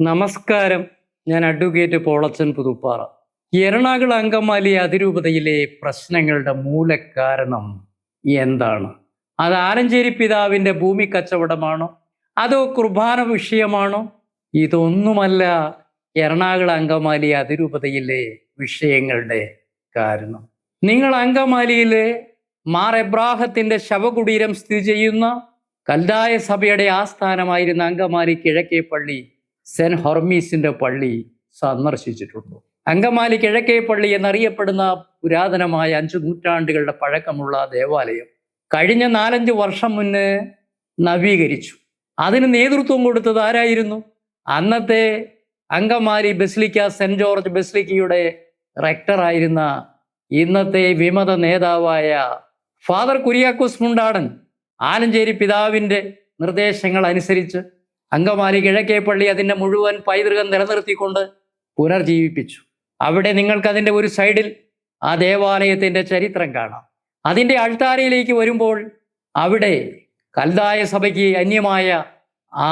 നമസ്കാരം. ഞാൻ അഡ്വക്കേറ്റ് പോളച്ചൻ പുതുപ്പാറ. എറണാകുളം അങ്കമാലി അതിരൂപതയിലെ പ്രശ്നങ്ങളുടെ മൂലകാരണം എന്താണ്? അത് ആലഞ്ചേരി പിതാവിന്റെ ഭൂമി കച്ചവടമാണോ? അതോ കുർബാന വിഷയമാണോ? ഇതൊന്നുമല്ല എറണാകുളം അങ്കമാലി അതിരൂപതയിലെ വിഷയങ്ങളുടെ കാരണം. നിങ്ങൾ അങ്കമാലിയിലെ മാർ എബ്രാഹത്തിന്റെ ശവകുടീരം സ്ഥിതി ചെയ്യുന്ന കൽദായ സഭയുടെ ആസ്ഥാനമായിരുന്ന അങ്കമാലി കിഴക്കേ പള്ളി സെന്റ് ഹോർമീസിന്റെ പള്ളി സന്ദർശിച്ചിട്ടുണ്ട്. അങ്കമാലി കിഴക്കേ പള്ളി എന്നറിയപ്പെടുന്ന പുരാതനമായ അഞ്ച് നൂറ്റാണ്ടുകളുടെ പഴക്കമുള്ള ദേവാലയം കഴിഞ്ഞ നാലഞ്ച് വർഷം മുന്നേ നവീകരിച്ചു. അതിന് നേതൃത്വം കൊടുത്തത് ആരായിരുന്നു? അന്നത്തെ അങ്കമാലി ബെസ്ലിക്ക സെന്റ് ജോർജ് ബെസ്ലിക്കയുടെ റെക്ടറായിരുന്ന ഇന്നത്തെ വിമത നേതാവായ ഫാദർ കുര്യാക്കോസ് മുണ്ടാടൻ ആലഞ്ചേരി പിതാവിന്റെ നിർദ്ദേശങ്ങൾ അനുസരിച്ച് അങ്കമാലി കിഴക്കേ പള്ളി അതിന്റെ മുഴുവൻ പൈതൃകം നിലനിർത്തിക്കൊണ്ട് പുനർജീവിപ്പിച്ചു. അവിടെ നിങ്ങൾക്ക് അതിന്റെ ഒരു സൈഡിൽ ആ ദേവാലയത്തിന്റെ ചരിത്രം കാണാം. അതിന്റെ അൾത്താരയിലേക്ക് വരുമ്പോൾ അവിടെ കൽതായ സഭയ്ക്ക് അന്യമായ ആ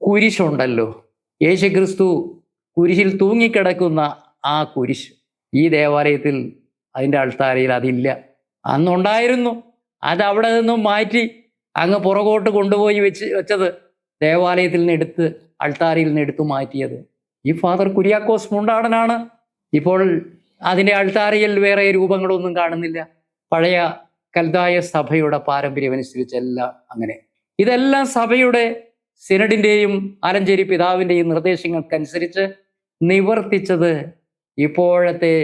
കുരിശുണ്ടല്ലോ. യേശു ക്രിസ്തു കുരിശിൽ തൂങ്ങിക്കിടക്കുന്ന ആ കുരിശ് ഈ ദേവാലയത്തിൽ അതിന്റെ അൾത്താരയിൽ അതില്ല. അന്നുണ്ടായിരുന്നു. അത് അവിടെ നിന്നും മാറ്റി അങ്ങ് പുറകോട്ട് കൊണ്ടുപോയി വെച്ച് വെച്ചത് ദേവാലയത്തിൽ നിന്ന് എടുത്ത് അൾത്താരയിൽ നിന്ന് എടുത്തു മാറ്റിയത്. ഈ ഫാദർ കുര്യാക്കോസ് മുണ്ടാടനാണ്. ഇപ്പോൾ അതിന്റെ അൾത്താരയിൽ വേറെ രൂപങ്ങളൊന്നും കാണുന്നില്ല. പഴയ കൽതായ സഭയുടെ പാരമ്പര്യമനുസരിച്ച് പാരമ്പര്യമനുസരിച്ചെല്ലാം അങ്ങനെ. ഇതെല്ലാം സഭയുടെ സിനഡിന്റെയും ആലഞ്ചേരി പിതാവിന്റെയും നിർദ്ദേശങ്ങൾക്കനുസരിച്ച് നിവർത്തിച്ചത് ഇപ്പോഴത്തെ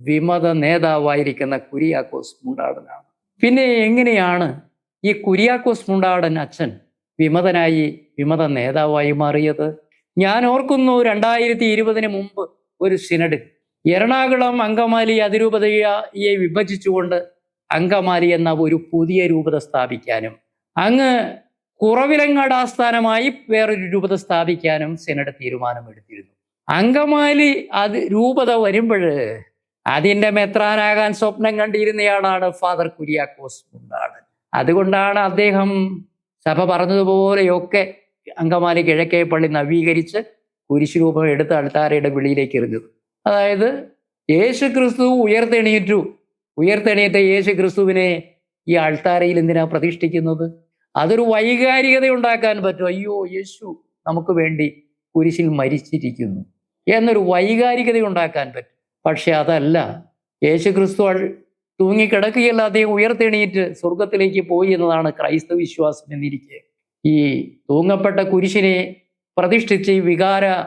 വിമത നേതാവായിരിക്കുന്ന കുര്യാക്കോസ് മുണ്ടാടനാണ്. പിന്നെ എങ്ങനെയാണ് ഈ കുര്യാക്കോസ് മുണ്ടാടൻ അച്ഛൻ വിമതനായി വിമത നേതാവായി മാറിയത്. ഞാൻ ഓർക്കുന്നു രണ്ടായിരത്തി ഇരുപതിന് മുമ്പ് ഒരു സിനഡ് എറണാകുളം അങ്കമാലി അതിരൂപതയെ വിഭജിച്ചുകൊണ്ട് അങ്കമാലി എന്ന ഒരു പുതിയ രൂപത സ്ഥാപിക്കാനും അങ്ങ് കുറവിലങ്ങാട് ആസ്ഥാനമായി വേറൊരു രൂപത സ്ഥാപിക്കാനും സിനഡ് തീരുമാനമെടുത്തിരുന്നു. അങ്കമാലി അത് രൂപത വരുമ്പോൾ അതിന്റെ മെത്രാനാകാൻ സ്വപ്നം കണ്ടിരുന്നയാളാണ് ഫാദർ കുര്യാക്കോസ് മുണ്ടാടൻ അതുകൊണ്ടാണ് അദ്ദേഹം സഭ പറഞ്ഞതുപോലെയൊക്കെ അങ്കമാലി കിഴക്കേ പള്ളി നവീകരിച്ച് കുരിശ് രൂപം എടുത്ത് അൾത്താരയുടെ വെളിയിലേക്ക് എറിഞ്ഞത് അതായത് യേശു ക്രിസ്തു ഉയർത്തെണീറ്റു. ഉയർത്തെണീറ്റ യേശു ക്രിസ്തുവിനെ ഈ അൾത്താരയിൽ എന്തിനാ പ്രതിഷ്ഠിക്കുന്നത്? അതൊരു വൈകാരികത ഉണ്ടാക്കാൻ പറ്റും. അയ്യോ യേശു നമുക്ക് വേണ്ടി കുരിശിൽ മരിച്ചിരിക്കുന്നു. എന്നൊരു വൈകാരികത ഉണ്ടാക്കാൻ പറ്റും. പക്ഷെ അതല്ല. യേശു ക്രിസ്തു അൾ- തൂങ്ങിക്കിടക്കുകയല്ല അദ്ദേഹം ഉയർത്തെണീറ്റ് സ്വർഗത്തിലേക്ക് പോയി എന്നതാണ് ക്രൈസ്തവ വിശ്വാസം എന്നിരിക്കെ. ഈ തൂങ്ങപ്പെട്ട കുരിശിനെ പ്രതിഷ്ഠിച്ച് വികാര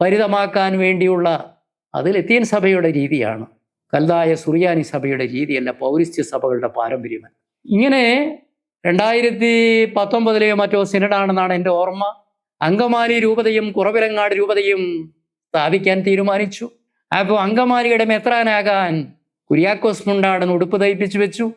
ഭരിതമാക്കാൻ വേണ്ടിയുള്ള അത് ലത്തീൻ സഭയുടെ രീതിയാണ്. കൽതായ സുറിയാനി സഭയുടെ രീതിയല്ല പൗരിസ്ത്യ സഭകളുടെ പാരമ്പര്യമല്ല ഇങ്ങനെ രണ്ടായിരത്തി പത്തൊമ്പതിലെയോ മറ്റോ സിനഡാണെന്നാണ് എന്റെ ഓർമ്മ. അങ്കമാലി രൂപതയും കുറവിലങ്ങാട് രൂപതയും സ്ഥാപിക്കാൻ തീരുമാനിച്ചു. അപ്പോൾ അങ്കമാലിയുടെ മെത്രാനാകാൻ കുര്യാക്കോസ് മുണ്ടാടൻ ഉടുപ്പ് തയ്പ്പിച്ചു വെച്ചു.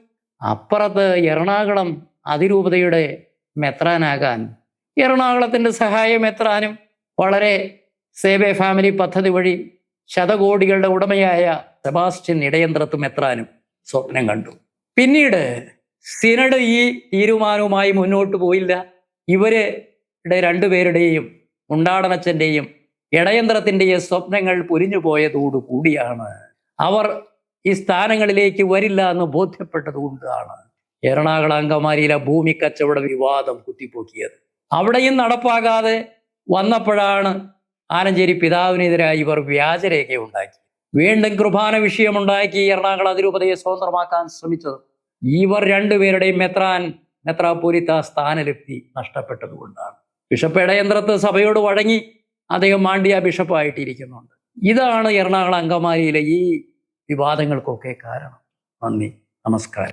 അപ്പുറത്ത് എറണാകുളം അതിരൂപതയുടെ മെത്രാനാകാൻ. എറണാകുളത്തിന്റെ സഹായം മെത്രാനും. വളരെ സേവേ ഫാമിലി പദ്ധതി വഴി ശതകോടികളുടെ ഉടമയായ സെബാസ്റ്റ്യൻ ഇടയന്ത്രത്തും എത്രാനും സ്വപ്നം കണ്ടു. പിന്നീട് സിനഡ് ഈ തീരുമാനവുമായി മുന്നോട്ട് പോയില്ല. ഇവരുടെ രണ്ടുപേരുടെയും ഉണ്ടാടനച്ചന്റെയും ഇടയന്ത്രത്തിന്റെയും സ്വപ്നങ്ങൾ പൊരിഞ്ഞു പോയതോടുകൂടിയാണ് അവർ ഈ സ്ഥാനങ്ങളിലേക്ക് വരില്ല എന്ന് ബോധ്യപ്പെട്ടത് കൊണ്ടാണ് എറണാകുളം അങ്കമാലിയിലെ ഭൂമി കച്ചവട വിവാദം കുത്തിപ്പൊക്കിയത്. അവിടെയും നടപ്പാകാതെ വന്നപ്പോഴാണ് ആലഞ്ചേരി പിതാവിനെതിരായി ഇവർ വ്യാജരേഖ ഉണ്ടാക്കി. വീണ്ടും കൃപാന വിഷയമുണ്ടാക്കി എറണാകുളം അതിരൂപതയെ സ്വതന്ത്രമാക്കാൻ ശ്രമിച്ചത്. ഇവർ രണ്ടുപേരുടെയും മെത്രാൻ മെത്രാപൂരിത്ത സ്ഥാനലബ്ധി നഷ്ടപ്പെട്ടതുകൊണ്ടാണ്. ബിഷപ്പ് ഇടയന്ത്രത്ത് സഭയോട് വഴങ്ങി അദ്ദേഹം മാണ്ഡ്യ ബിഷപ്പായിട്ടിരിക്കുന്നുണ്ട്. ഇതാണ് എറണാകുളം അങ്കമാലിയിലെ ഈ വിവാദങ്ങൾക്കൊക്കെ കാരണം. നന്ദി. നമസ്കാരം.